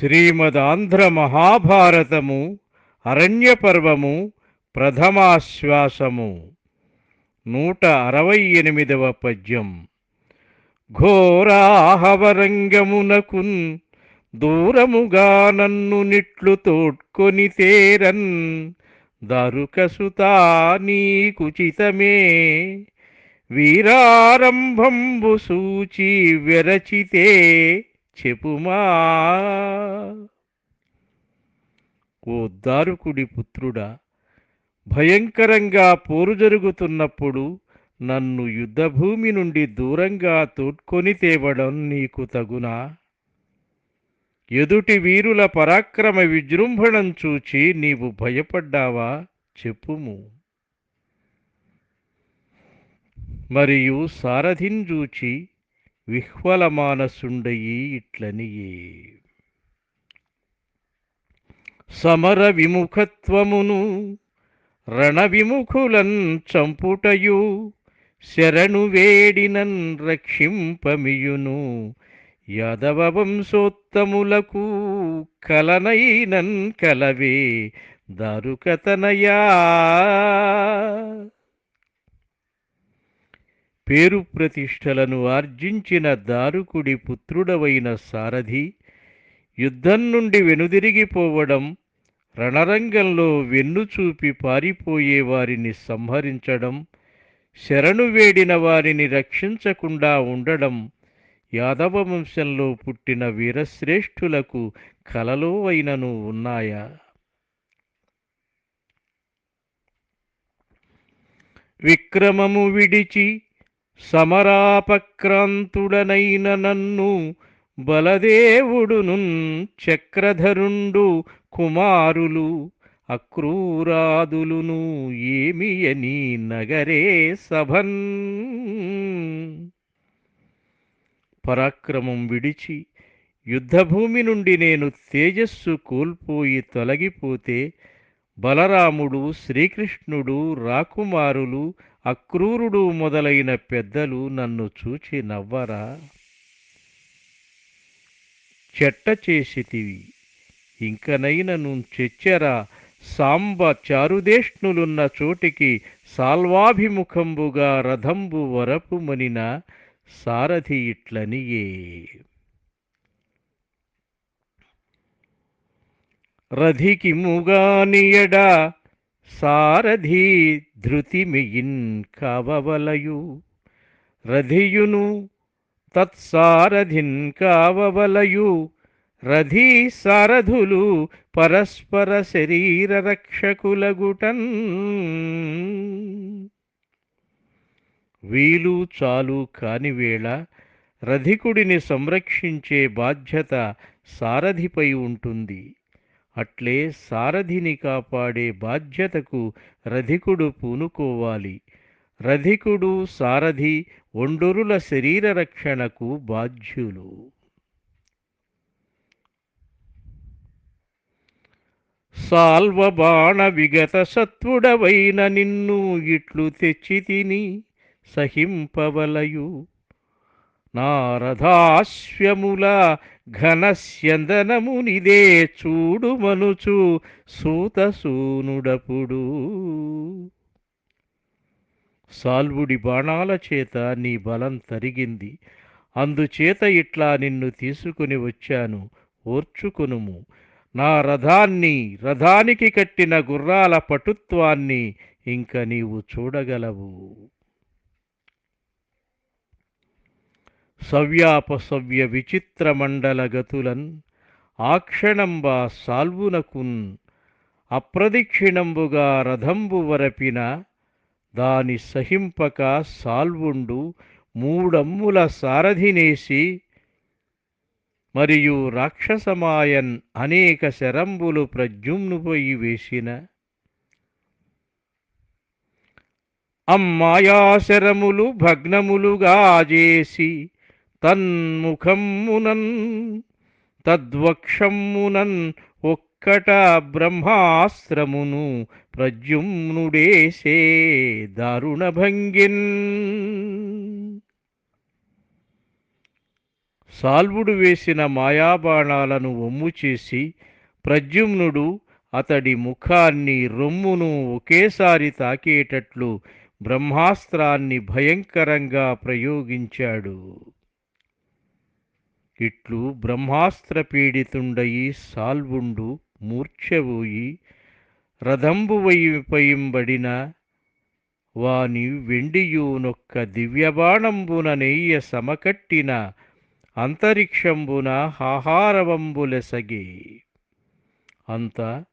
శ్రీమదాంధ్ర మహాభారతము అరణ్య పర్వము ప్రథమాశ్వాసము. నూట అరవై ఎనిమిదవ పద్యం. ఘోరాహవరంగమునకున్ దూరముగా నన్ను నిట్లు తోడ్కొని తేరన్ దారుకసుతా నీకుచితమే వీరారంభంబు సూచి వెరచితే చెప్పుమా. ఓ దారుకుడి పుత్రుడా భయంకరంగా పోరు జరుగుతున్నప్పుడు నన్ను యుద్ధభూమి నుండి దూరంగా తోడ్కొని తేవడం నీకు తగునా? ఎదుటి వీరుల పరాక్రమ విజృంభణం చూచి నీవు భయపడ్డావా? చెప్పుము. మరియు సారథిని చూచి విహ్వల మానసుండయి ఇట్లనియే. సమర విముఖత్వమును రణ విముఖులన్ చంపుటయు శరణు వేడినన్ రక్షింపమియును యాదవ వంశోత్తములకు కలనైనన్ కలవే దారుకతనయా. పేరు ప్రతిష్టలను ఆర్జించిన దారుకుడి పుత్రుడవైన సారథి యుద్ధం నుండి వెనుదిరిగిపోవడం రణరంగంలో వెన్ను చూపి పారిపోయే వారిని సంహరించడం శరణు వేడిన వారిని రక్షించకుండా ఉండడం యాదవ వంశంలో పుట్టిన వీరశ్రేష్ఠులకు కలలో అయినను ఉన్నాయా? విక్రమము విడిచి సమరాపక్రాంతుడనైన నన్ను బలదేవుడును చక్రధరుండు కుమారులు అక్రూరాదులును ఏమియని నగరే సభన్? పరాక్రమం విడిచి యుద్ధభూమి నుండి నేను తేజస్సు కోల్పోయి తొలగిపోతే బలరాముడు శ్రీకృష్ణుడు రాకుమారులు అక్రూరుడు మొదలైన పెద్దలు నన్ను చూచి నవ్వరా? చెట్ట చేసితివి ఇంకనైనను చెచ్చెరా? సాంబ చారుదేష్ణులున్న చోటికి సాల్వాభిముఖంబుగా రథంబు వరపుమనిన సారథి ఇట్లనియే. రధికి ముగానియడా? సారథి ధృతిమియిన్ కావవలయు. రధియును తత్సారథిన్ కావవలయు. రథీ సారథులు పరస్పర శరీర రక్షకులగుటన్ వీలు చాలు కాని వేళ రధికుడిని సంరక్షించే బాధ్యత సారథిపై ఉంటుంది. అట్లే సారథిని కాపాడే బాధ్యతకు రధికుడు పూనుకోవాలి. రధికుడు సారథి ఒండొరుల శరీర రక్షణకు బాధ్యులు. సాల్వబాణ విగత సత్వుడవైన నిన్ను ఇట్లు తెచ్చి తిని సహింపవలయు. నారదాశ్వముల ఘనస్యందనమునిదే చూడు మనుచు సూతసూనుడపుడు. సాల్వుడి బాణాల చేత నీ బలం తరిగింది. అందుచేత ఇట్లా నిన్ను తీసుకుని వచ్చాను. ఓర్చుకునుము. నా రథాన్ని రథానికి కట్టిన గుర్రాల పటుత్వాన్ని ఇంక నీవు చూడగలవు. సవ్యాపసవ్య విచిత్రమండల గతులన్ ఆక్షణంబా సాల్వునకున్ అప్రదిక్షిణంబుగా రథంబు వరపిన దాని సహింపక సాల్వుండు మూడమ్ముల సారథినేసి మరియు రాక్షసమాయన్ అనేక శరంబులు ప్రద్యుమ్నుపై వేసిన. అమ్మాయాశరములు భగ్నములుగా చేసి తన్ముఖమ్మునన్ తద్వక్షమ్మునన్ ఒక్కట బ్రహ్మాస్త్రమును ప్రద్యుమ్నుడేసే దారుణ భంగిన్ సాల్వుడు వేసిన మాయాబాణాలను ఒమ్ము చేసి ప్రద్యుమ్నుడు అతడి ముఖాన్ని రొమ్మును ఒకేసారి తాకేటట్లు బ్రహ్మాస్త్రాన్ని భయంకరంగా ప్రయోగించాడు. ఇట్లు బ్రహ్మాస్త్ర పీడితుండయి సాల్వుండు మూర్ఛబోయి రథంబువైపయింబడిన వాని వెండియూనొక్క దివ్యబాణంబున నెయ్య సమకట్టిన అంతరిక్షంబున హాహారవంబులెసగే. అంత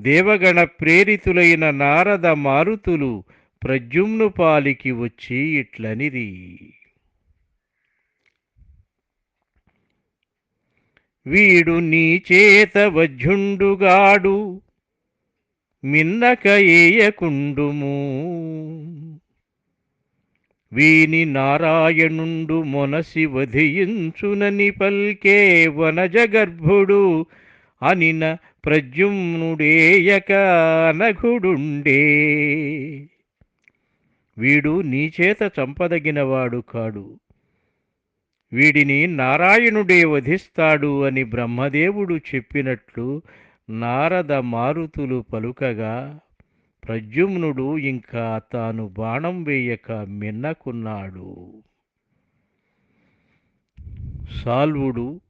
దేవగణ ప్రేరితులైన నారద మారుతులు ప్రజుమ్ను పాలికి వచ్చి ఇట్లనిరి. వీడు నీ చేత వజ్జుండుగాడు మిన్నక ఏయకుండుము. వీని నారాయణుండు మొనసి వధియించునని పల్కే వనజగర్భుడు అనిన ప్రజుమ్నుడేయక అనఘుడుండే. వీడు నీచేత చంపదగినవాడు కాడు. వీడిని నారాయణుడే వధిస్తాడు అని బ్రహ్మదేవుడు చెప్పినట్లు నారద మారుతులు పలుకగా ప్రద్యుమ్నుడు ఇంకా తాను బాణం వేయక మిన్నకున్నాడు. సాల్వుడు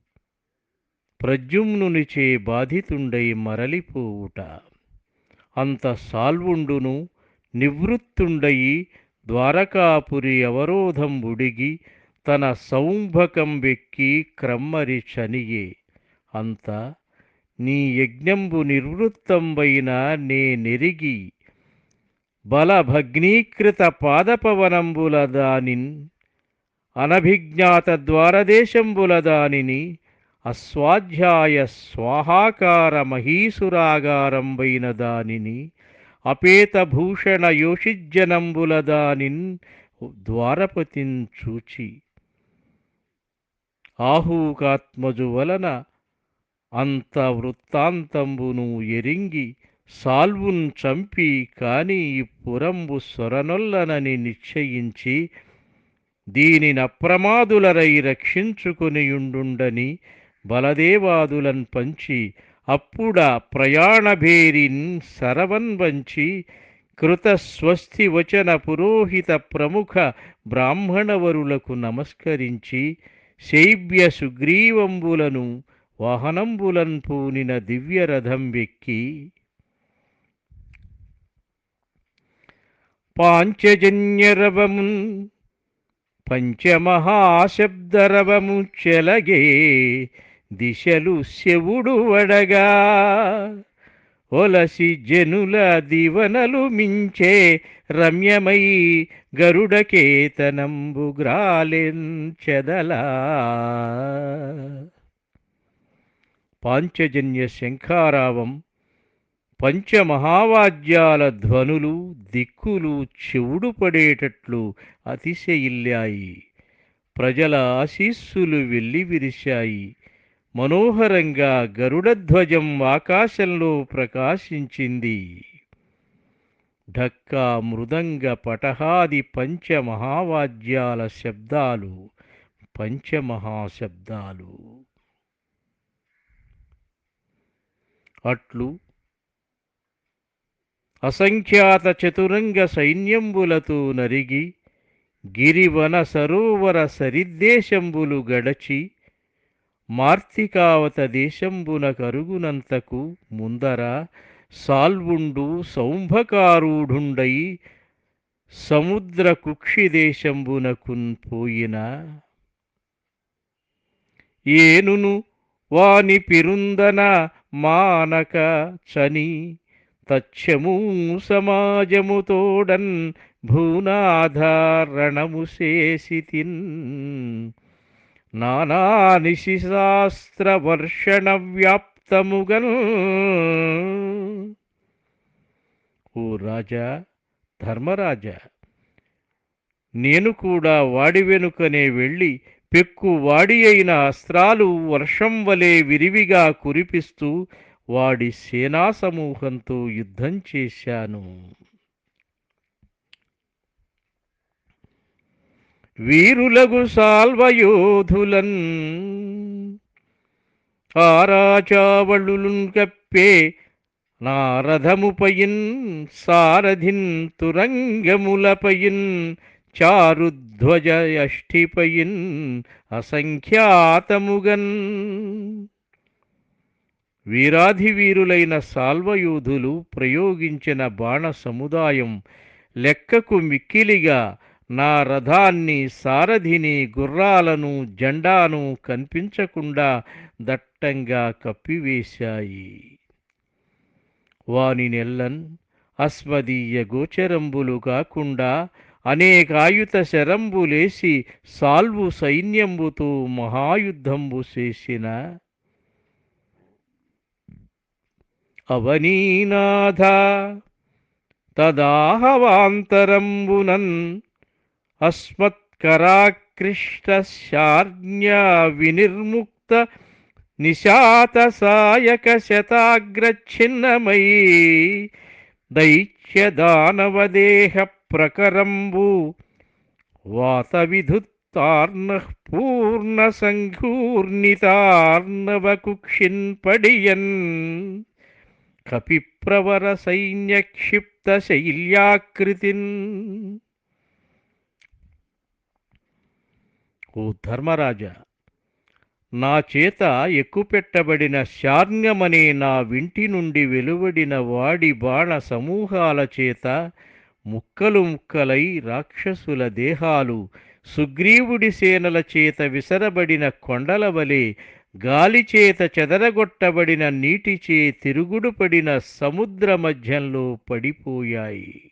ప్రద్యుమ్నునిచే బాధితుండై మరలిపోవుట. అంత సాల్వుండును నివృత్తుండయి ద్వారకాపురి అవరోధం ఉడిగి తన సౌంభకం వెక్కి క్రమ్మరి చనియే. అంత నీ యజ్ఞంబు నిర్వృత్తంబైన నే నెరిగి. బలభగ్నీకృత పాదపవనంబుల దానిన్ అనభిజ్ఞాత ద్వారదేశంబుల దానిని అస్వాధ్యాయ స్వాహాకార మహీసురాగారంబైన దానిని అపేతభూషణ యోషిజ్జనంబుల దానిన్ ద్వారపతిన్ చూచి. ఆహూకాత్మజు వలన అంత వృత్తాంతంబును ఎరింగి సాల్వున్ చంపి కాని ఈ పురంబు సొరనొల్లనని నిశ్చయించి దీనినప్రమాదులరై రక్షించుకునియుండుండని బలదేవాదులన్ పంచి అప్పుడ ప్రయాణభేరిన్ సరవన్ వంచి కృతస్వస్తి వచన పురోహిత ప్రముఖ బ్రాహ్మణవరులకు నమస్కరించి శైబ్య సుగ్రీవంబులను వాహనంబులన్ పూనిన దివ్యరథం వెక్కి. పాంచజన్యరవమున్ పంచమహాశబ్దరవము చెలగే దిశలు శవుడు వడగా. ఒలసి జనుల దివనలు మించే రమ్యమై గరుడకేతనంబు గ్రాలించెదలా. పాంచజన్య శంఖారావం పంచమహావాద్యాల ధ్వనులు దిక్కులు చెవుడు పడేటట్లు అతిశయిల్లాయి. ప్రజల ఆశీస్సులు వెల్లివిరిశాయి. మనోహరంగా గరుడధ్వజం ఆకాశంలో ప్రకాశించింది. ఢక్కా మృదంగ పటహాది పంచమహావాద్యాల శబ్దాలు పంచమహాశబ్దాలు. అట్లు అసంఖ్యాత చతురంగ సైన్యంబులతో నరిగి గిరివన సరోవర సరిద్దేశంబులు గడచి మార్తికావత దేశంబున కరుగునంతకు ముందర సాల్వుండు సౌంభకారూఢుండై సముద్ర కుక్షిదేశంబునకున్ పోయిన. ఏనును వాని పిరుందన మానక చని తచ్చము సమాజముతోడన్ భూనాధారణము చేసితిన్ నానా వ్యాప్తముగన్ ఓ రాజా ధర్మరాజా నేను కూడా వాడి వెనుకనే వెళ్ళి పెక్కు వాడి అయిన అస్త్రాలు వర్షం వలె విరివిగా కురిపిస్తూ వాడి సేనా సమూహంతో యుద్ధం చేశాను. వీరులగు సాల్వయోధులన్ ఆరాచావళులున్ కప్పే నారథముపయిన్ సారథిన్ తురంగములపయిన్ చారుధ్వజయష్ఠిపయిన్ అసంఖ్యాతముగన్. వీరాధివీరులైన సాల్వయోధులు ప్రయోగించిన బాణ సముదాయం లెక్కకు మిక్కిలిగా నా రథాన్ని సారథిని గుర్రాలను జెండాను కనిపించకుండా దట్టంగా కప్పివేశాయి. వాని నెల్లన్ అస్మదీయ గోచరంబులు కాకుండా అనేకాయుత శరంబులేసి సాల్వు సైన్యంబుతో మహాయుద్ధంబు చేసిన అవనీనాథ తదాహవాంతరంబునన్ అస్మత్కరాకృష్టశార్జ్ఞా వినిర్ముక్త నిశాత సాయక శతాగ్రచ్ఛిన్నమై ప్రకరంబు వాత విధుత్తార్ణ పూర్ణ సంఘూర్ణితార్ణవ కపిప్రవర సైన్యక్షిప్త శైల్యాకృతిన్ ఓ ధర్మరాజా. నా చేత ఎక్కుపెట్టబడిన శార్ంగమనే నా వింటి నుండి వెలువడిన వాడి బాణ సమూహాల చేత ముక్కలు ముక్కలై రాక్షసుల దేహాలు సుగ్రీవుడి సేనల చేత విసరబడిన కొండల వలె గాలిచేత చెదరగొట్టబడిన నీటిచే తిరుగుడు పడిన సముద్ర మధ్యంలో పడిపోయాయి.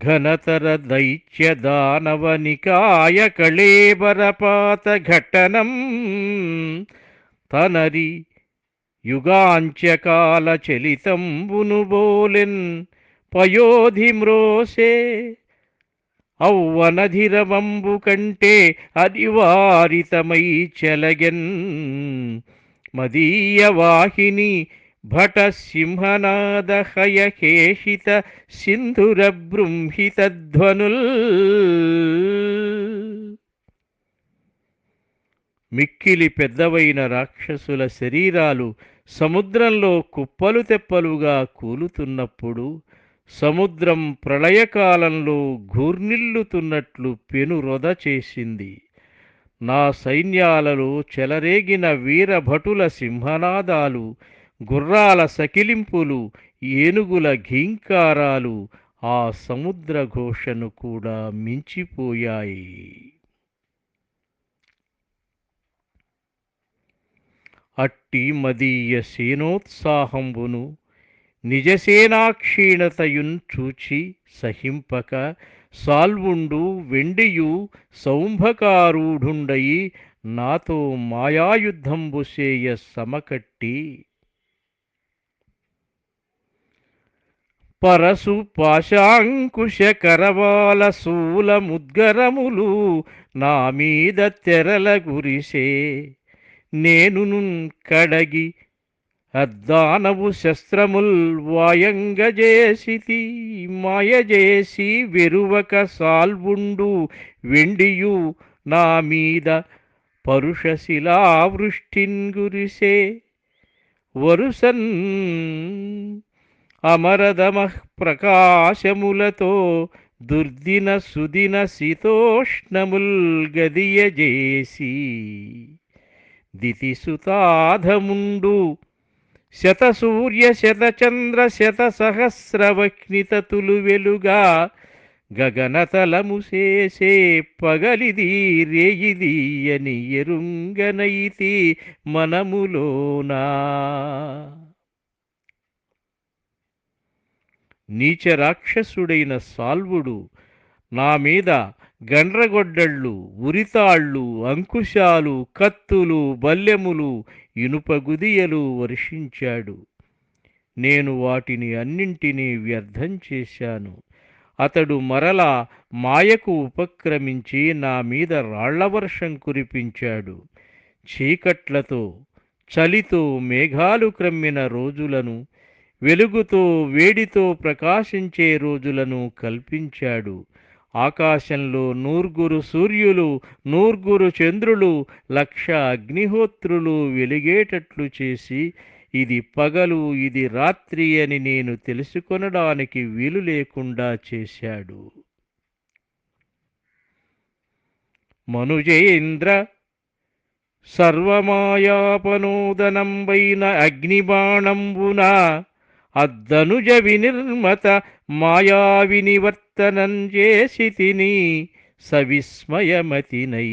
ఘనతర దైత్య దానవ నికాయ కళేబరపాత ఘట్టనం తనరి యుగాంచకాల చలితంబును బోలెన్ పయోధి మ్రోసే ఔవనధిరవంబు కంటే అనివారితమై చెలగెన్ మదీయ వాహిని భట సింహనాదహయహేషిత సింధుర బృంహిత ధ్వనుల్ మిక్కిలి పెద్దవైన రాక్షసుల శరీరాలు సముద్రంలో కుప్పలు తెప్పలుగా కూలుతున్నప్పుడు సముద్రం ప్రళయకాలంలో ఘూర్నిల్లుతున్నట్లు పెనురొద చేసింది. నా సైన్యాలలో చెలరేగిన వీరభటుల సింహనాదాలు గుర్రాల సకిలింపులు ఏనుగుల ఘీంకారాలు ఆ సముద్ర ఘోషను కూడా మించిపోయాయి. అట్టి మదీయ సేనోత్సాహంబును నిజసేనాక్షీణతయున్ చూచి సహింపక సాల్వుండు వెండియు సౌంభకారూఢుండయి నాతో మాయాయుద్ధంబుసేయ సమకట్టి పరసు పాశాంకుశకరవాల శూల ముద్గరములు నా మీద తెరల గురిసే. నేనును కడగి అద్దానవు శస్త్రముల్ వాయంగజేసితి మాయజేసి వెరువక సాల్వుండు వెండియు నా మీద పరుషశిలావృష్టిన్ గురిసే. వరుసన్ అమరదమః ప్రకాశములతో దుర్దిన సుదిన శీతోష్ణముల్ గదియజేసి దితిసుతాధముండు శతసూర్య శతచంద్ర శత సహస్రవక్నితతులు వెలుగా గగనతలము చేసే పగలిది రేయిది అని ఎరుంగనైతి మనములోనా? నీచ రాక్షసుడైన సాల్వుడు నా మీద గండ్రగొడ్డళ్ళు ఉరితాళ్ళు అంకుశాలు కత్తులు బల్లెములు ఇనుపగుదియలు వర్షించాడు. నేను వాటిని అన్నింటినీ వ్యర్థం చేశాను. అతడు మరలా మాయకు ఉపక్రమించి నా మీద రాళ్ళవర్షం కురిపించాడు. చీకట్లతో చలితో మేఘాలు క్రమ్మిన రోజులను వెలుగుతో వేడితో ప్రకాశించే రోజులను కల్పించాడు. ఆకాశంలో నూర్గురు సూర్యులు నూర్గురు చంద్రులు లక్ష అగ్నిహోత్రులు వెలిగేటట్లు చేసి ఇది పగలు ఇది రాత్రి అని నేను తెలుసుకొనడానికి వీలు లేకుండా చేశాడు. మనుజేంద్ర సర్వమాయాపనోదనంబైన అగ్నిబాణంబునా అద్దనుజ వినిర్మత మాయా వినివర్తనం చేసి తిని సవిస్మయమతినై.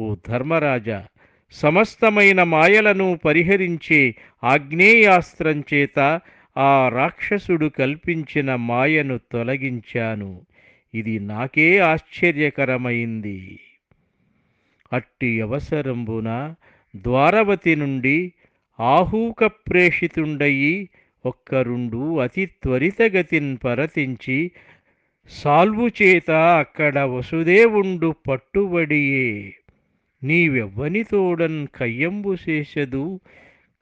ఓ ధర్మరాజా సమస్తమైన మాయలను పరిహరించే ఆగ్నేయాస్త్రం చేత ఆ రాక్షసుడు కల్పించిన మాయను తొలగించాను. ఇది నాకే ఆశ్చర్యకరమైంది. అట్టి అవసరంబున ద్వారవతి నుండి ఆహూక ప్రేషితుండయి ఒక్కరుండు అతి త్వరితగతిన్ పరతించి సాల్వు చేత అక్కడ వసుదేవుండు పట్టుబడియే. నీవెవ్వనితోడన్ కయ్యంబు చేసెదు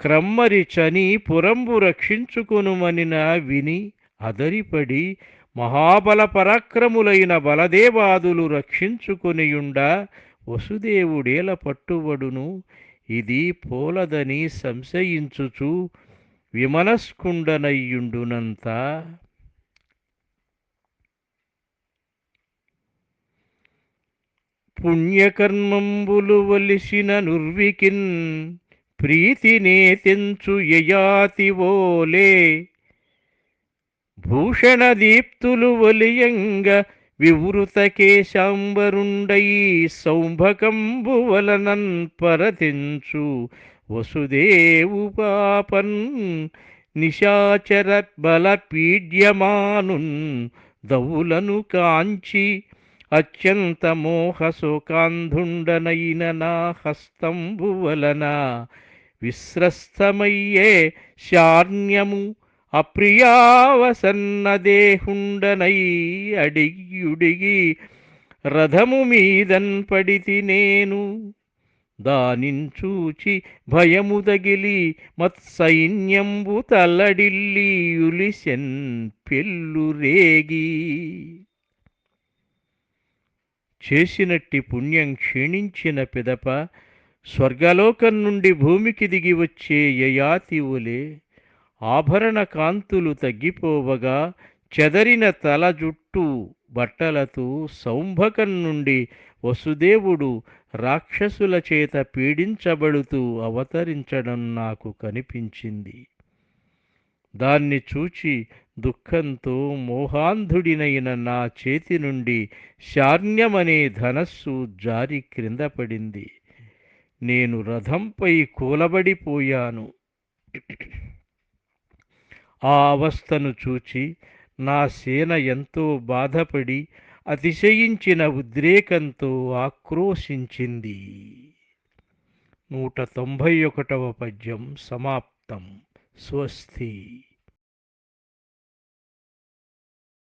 క్రమ్మరి చని పురంబు రక్షించుకొనుమనిన విని అదరిపడి మహాబల పరాక్రములైన బలదేవాదులు రక్షించుకొనియుండ వసుదేవుడేల పట్టుబడును. ఇది పోలదని సంశయించుచు విమనస్కుండనయ్యుండునంత. పుణ్యకర్మంబులు వలిసిన నుర్వికిన్ ప్రీతినే తెంచు యయాతివోలే భూషణదీప్తులు వలియంగ వివృత కేశాంబరుండై సౌంభకంబు వలనన్ పరతించు. వసుదేవు పాపన్ నిశాచర బలపీడ్యమానున్ దవులను కాంచి అత్యంత మోహసుకాంధుండనైన నా హస్తంబు వలన విశ్రస్తమయ్యే శార్ణ్యము అప్రియావసన్నదేహుండనై అడిగియుడిగి రథము మీదన్ పడితి నేను. దానించూచి భయము తగిలి మత్సైన్యంబు తల్లడిల్లి యులిసెన్ పెళ్ళురేగి చేసినట్టి పుణ్యం క్షీణించిన పిదప స్వర్గలోకం నుండి భూమికి దిగి వచ్చే యయాతివులే ఆభరణ కాంతులు తగ్గిపోవగా చెదరిన తల జుట్టు బట్టలతో సౌంభకం నుండి వసుదేవుడు రాక్షసుల చేత పీడించబడుతూ అవతరించడం నాకు కనిపించింది. దాన్ని చూచి దుఃఖంతో మోహాంధుడినైన నా చేతి నుండి శార్ణ్యమనే ధనస్సు జారి క్రింద పడింది. నేను రథంపై కూలబడిపోయాను. ఆ అవస్థను చూచి నా సేన ఎంతో బాధపడి అతిశయించిన ఉద్రేకంతో ఆక్రోశించింది. నూట తొంభై ఒకటవ పద్యం సమాప్తం. స్వస్తి.